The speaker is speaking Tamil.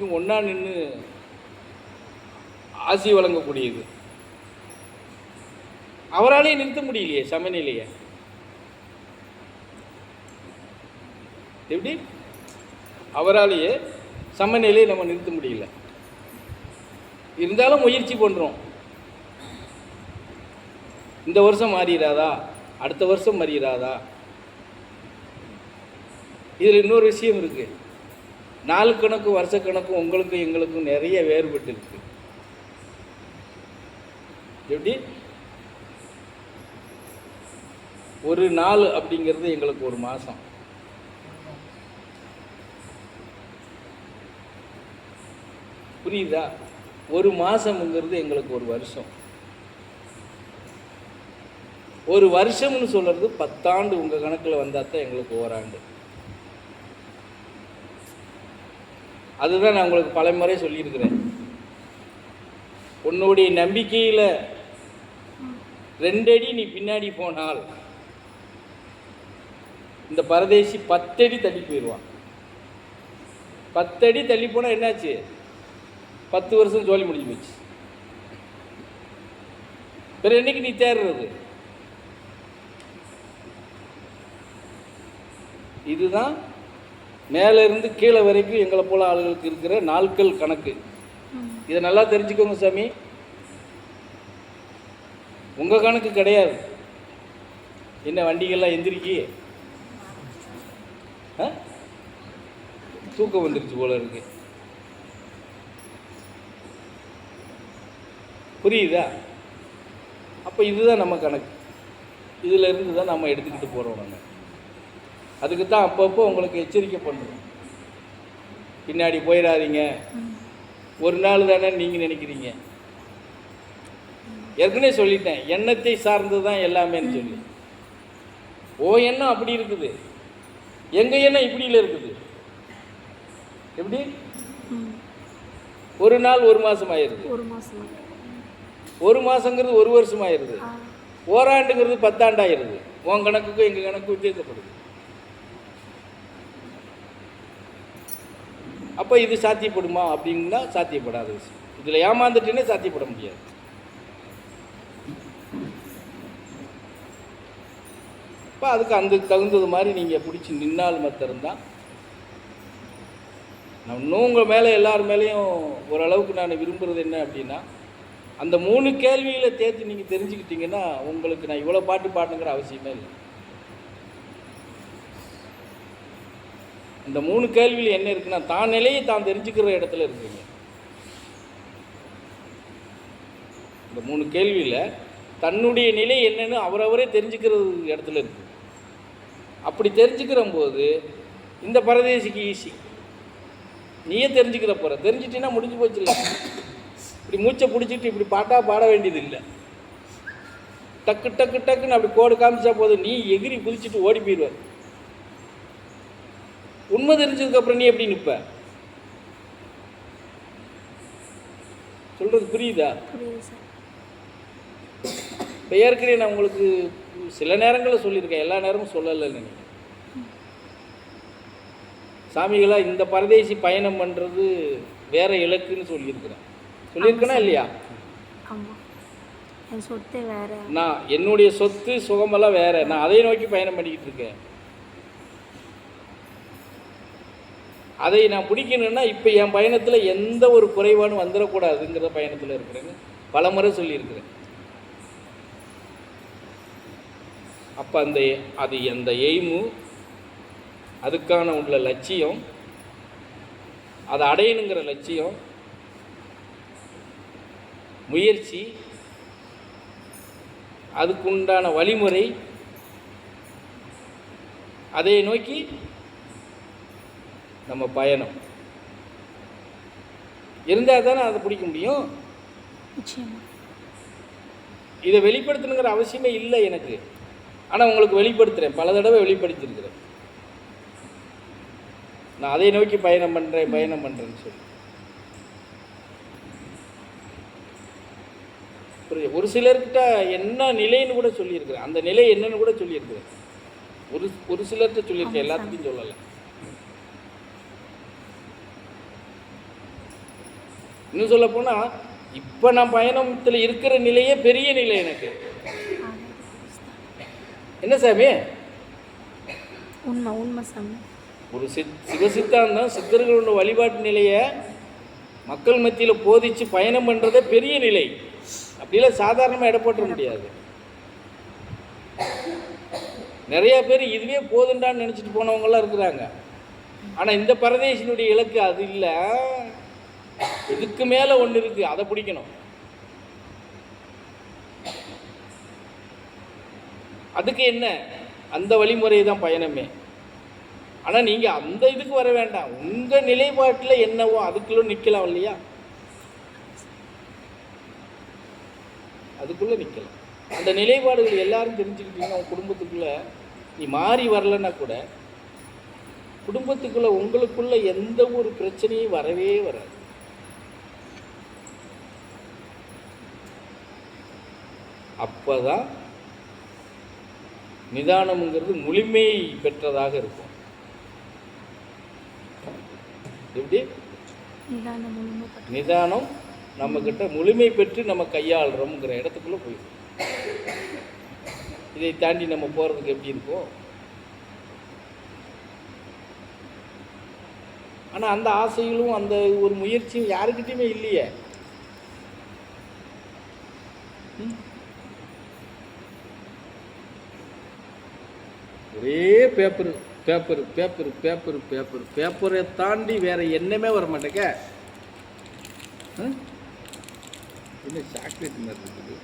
ஒன்றா நின்று ஆசி வழங்கக்கூடியது. அவராலேயே நிறுத்த முடியலையே சமநிலையை. எப்படி? அவராலேயே சமநிலையை நம்ம நிறுத்த முடியல. இருந்தாலும் முயற்சி பண்ணுறோம் இந்த வருஷம் மாறிடாதா? அடுத்த வருஷம் மாறிடாதா? இதில் இன்னொரு விஷயம் இருக்குது நாள் கணக்கு வருஷ கணக்கும் உங்களுக்கும் எங்களுக்கும் நிறைய வேறுபட்டு இருக்கு. எப்படி? ஒரு நாள் அப்படிங்கிறது எங்களுக்கு ஒரு மாதம் புரியுதா? ஒரு மாதம்ங்கிறது எங்களுக்கு ஒரு வருஷம். ஒரு வருஷம்னு சொல்கிறது பத்தாண்டு உங்கள் கணக்கில் வந்தால் தான் எங்களுக்கு ஓராண்டு. அதுதான் நான் உங்களுக்கு பலமுறை சொல்லியிருக்கிறேன். உன்னுடைய நம்பிக்கையில் ரெண்டடி நீ பின்னாடி போனால் இந்த பரதேசி பத்தடி தள்ளி போயிடுவான் பத்தடி தள்ளி போனால் என்னாச்சு? பத்து வருஷம் ஜோலி முடிஞ்சு போச்சு. பிறகு என்னைக்கு நீ தேடுறது இதுதான் மேலேருந்து கீழே வரைக்கும் எங்களை போல ஆளுகளுக்கு இருக்கிற நாட்கள் கணக்கு. இதை நல்லா தெரிஞ்சுக்கோங்க சாமி. உங்கள் கணக்கு கிடையாது. என்ன வண்டிகள்லாம் எந்திரிக்கி? ஆ? தூக்கம் வந்துருச்சு போல இருக்கு. புரியுதா? அப்போ இதுதான் நம்ம கணக்கு. இதுலேருந்து தான் நம்ம எடுத்துக்கிட்டு போகிறோம் நம்ம. அதுக்கு தான் அப்பப்போ உங்களுக்கு எச்சரிக்கை பண்ணுறோம் பின்னாடி போயிடாதீங்க. ஒரு நாள் தானே நீங்கள் நினைக்கிறீங்க. ஏற்கனவே சொல்லிட்டேன் எண்ணத்தை சார்ந்து தான் எல்லாமேன்னு சொல்லி. ஓ எண்ணம் அப்படி இருக்குது. எங்கள் எண்ணம் இப்படியில் இருக்குது. எப்படி? ஒரு நாள் ஒரு மாதம் ஆயிடுது ஒரு மாதங்கிறது ஒரு வருஷம் ஆயிடுது ஓராண்டுங்கிறது பத்தாண்டாயிருது உன் கணக்குக்கும் எங்கள் கணக்கும் வித்தியாசப்படுது அப்போ இது சாத்தியப்படுமா அப்படின்னா சாத்தியப்படாத. விஷயம் இதில் ஏமாந்துட்டுனே சாத்தியப்பட முடியாது. இப்போ அதுக்கு அந்த தகுந்தது மாதிரி நீங்கள் பிடிச்சி நின்னால் மாத்திரம்தான் நான் இன்னும் உங்கள் மேலே எல்லார் மேலேயும் ஓரளவுக்கு நான் விரும்புகிறது என்ன அப்படின்னா அந்த மூணு கேள்வியில் தேர்த்து நீங்கள் தெரிஞ்சுக்கிட்டீங்கன்னா உங்களுக்கு நான் இவ்வளோ பாட்டு பாடணுங்கிற அவசியமே இல்லை. இந்த மூணு கேள்வியில் என்ன இருக்குன்னா தான் நிலையை தான் தெரிஞ்சுக்கிற இடத்துல இருக்குங்க இந்த மூணு கேள்வியில் தன்னுடைய நிலை என்னன்னு அவரவரே தெரிஞ்சுக்கிறது இடத்துல இருக்கு. அப்படி தெரிஞ்சுக்கிற போது இந்த பரதேசிக்கு ஈஸி. நீயே தெரிஞ்சுக்கிற போகிற தெரிஞ்சிட்டீங்கன்னா முடிஞ்சு போச்சு இப்படி மூச்சை பிடிச்சிட்டு இப்படி பாட்டா பாட வேண்டியது இல்லை டக்கு டக்கு டக்குன்னு அப்படி கோடு காமிச்சா போதும். நீ எகிரி குதிச்சுட்டு ஓடி போயிடுவார் உண்மை தெரிஞ்சதுக்கப்புறம் நீ எப்படி நிற்ப சொல்கிறது புரியுதா? இப்போ ஏற்கனவே நான் உங்களுக்கு சில நேரங்களில் சொல்லியிருக்கேன். எல்லா நேரமும் சொல்லலைன்னு நினைக்கிறேன். சாமிகளா இந்த பரதேசி பயணம் பண்ணுறது வேற இலக்குன்னு சொல்லியிருக்கிறேன். சொல்லியிருக்கேனா இல்லையா? நான் என்னுடைய சொத்து சுகமெல்லாம் வேற. நான் அதை நோக்கி பயணம் பண்ணிக்கிட்டு இருக்கேன். அதை நான் பிடிக்கணுன்னா இப்போ என் பயணத்தில் எந்த ஒரு குறைபாடும் வந்துடக்கூடாதுங்கிற பயணத்தில் இருக்கிறேன்னு பல முறை சொல்லியிருக்கிறேன். அப்போ அந்த அது அந்த எய்மு அதுக்கான உள்ள லட்சியம் அதை அடையணுங்கிற லட்சியம் முயற்சி அதுக்குண்டான வழிமுறை அதை நோக்கி நம்ம பயணம். இருந்தால் தானே அதை பிடிக்க முடியும்? இதை வெளிப்படுத்தணுங்கிற அவசியமே இல்லை எனக்கு. ஆனால் உங்களுக்கு வெளிப்படுத்துகிறேன் பல தடவை வெளிப்படுத்தியிருக்கிறேன். நான் அதை நோக்கி பயணம் பண்ணுறேன் பயணம் பண்ணுறேன்னு சொல்லி. புரியுது? ஒரு சிலர்கிட்ட என்ன நிலைன்னு கூட சொல்லியிருக்கிறேன். அந்த நிலை என்னன்னு கூட சொல்லியிருக்கிறேன். ஒரு ஒரு சிலர்கிட்ட சொல்லியிருக்கேன். எல்லாத்துக்கும் சொல்லலை. இன்னும் சொல்ல போனால் இப்போ நான் பயணத்தில் இருக்கிற நிலையே பெரிய நிலை எனக்கு. என்ன சாமி? உண்மை உண்மை சாமி. ஒரு சித் சிவசித்தாந்தம் சித்தர்களோட வழிபாட்டு நிலையை மக்கள் மத்தியில் போதிச்சு பயணம் பண்ணுறதே பெரிய நிலை. அப்படிலாம் சாதாரணமாக எடை போட்டுற முடியாது. நிறைய பேர் இதுவே போதுண்டான்னு நினச்சிட்டு போனவங்களாம் இருக்கிறாங்க. ஆனால் இந்த பரதேசினுடைய இலக்கு அது இல்லை. இதுக்கு மேலே ஒன்று இருக்குது அதை பிடிக்கணும். அதுக்கு என்ன? அந்த வழிமுறை தான் பயணமே. ஆனால் நீங்கள் அந்த இதுக்கு வர வேண்டாம். உங்கள் நிலைப்பாட்டில் என்னவோ அதுக்குள்ளே நிற்கலாம் இல்லையா? அதுக்குள்ளே நிற்கலாம் அந்த நிலைப்பாடுகள் எல்லாரும் தெரிஞ்சுக்கிட்டீங்கன்னா உங்கள் குடும்பத்துக்குள்ளே நீ மாறி வரலன்னா கூட குடும்பத்துக்குள்ளே உங்களுக்குள்ளே எந்த ஒரு பிரச்சனையும் வரவே வராது. அப்போ தான் நிதானம்ங்கிறது முழுமை பெற்றதாக இருக்கும். எப்படி? நிதானம் நம்மக்கிட்ட முழுமை பெற்று நம்ம கையாளுறோம்ங்கிற இடத்துக்குள்ளே போயிடும். இதை தாண்டி நம்ம போகிறதுக்கு எப்படி இருக்கும் ஆனால் அந்த ஆசைகளும் அந்த ஒரு முயற்சியும் யாருக்கிட்டையுமே இல்லையே. ஒரே paper paper paper paper paper பேப்பரை தாண்டி வேறு என்னமே வர மாட்டேங்க என்ன சாக்லேட் மாதிரி இருக்குது.